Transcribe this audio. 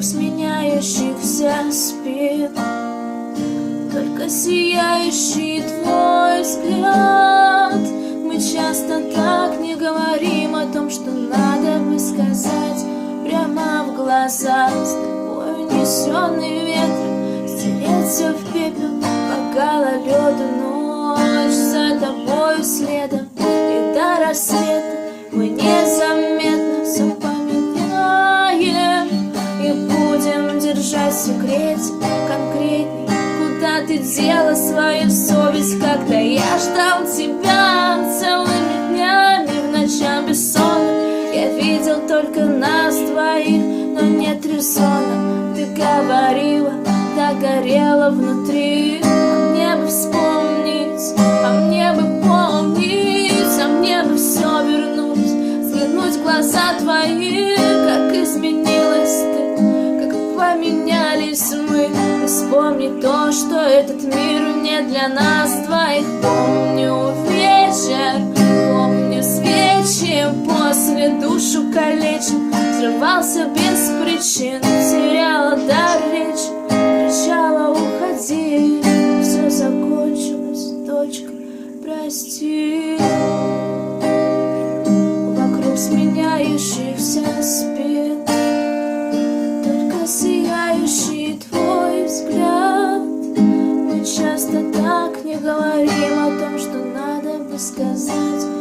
вокруг сменяющихся спин Только сияющий твой взгляд. Мы часто так не говорим о том, что надо бы сказать. Прямо в глаза С тобой унесенный ветром Стереть все в пепел Бокала лёда ночь За тобой следом. И до рассвета держать секрет конкретней Куда ты дела свою совесть Когда я ждал тебя целыми днями В ночам бессонно Я видел только нас двоих Но нет резона. Ты говорила, так горела внутри. А мне бы вспомнить, а мне бы помнить А мне бы все вернуть. Взглянуть в глаза твои остались мы. Вспомни то, что этот мир не для нас. Двоих Помню вечер, помню свечи. После душу калечим Взрывался без причин Теряла дар речи Кричала уходи. Все закончилось, дочка, прости. Вокруг сменяющихся just cause that's